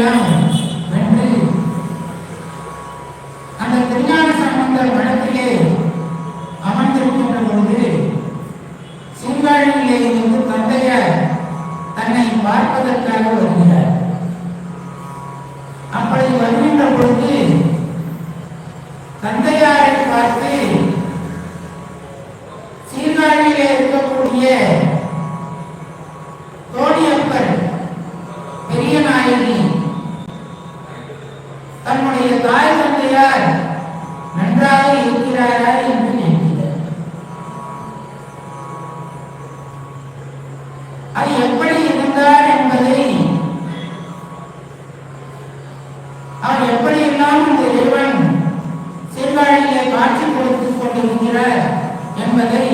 எல்லாம் வென்று அந்த திருஞான சம்பந்தர் மடத்திலே அமர்ந்திருக்கின்ற பொழுது சீர்காழியிலே இருந்து தந்தையார் தன்னை பார்ப்பதற்காக வருகிறார் அப்படி வருகின்ற பொழுது தந்தையாரை பார்த்து சீர்காழியிலே இருக்கக்கூடிய தன்னுடைய தாய் தந்தையார் நன்றாக இருக்கிறாரா என்று நினைக்கிறார். அது எப்படி இருந்தார் என்பதை அவர் எப்படியெல்லாம் இந்த இறைவன் சீர்காழியிலே காட்சி கொடுத்துக் கொண்டிருக்கிறார் என்பதை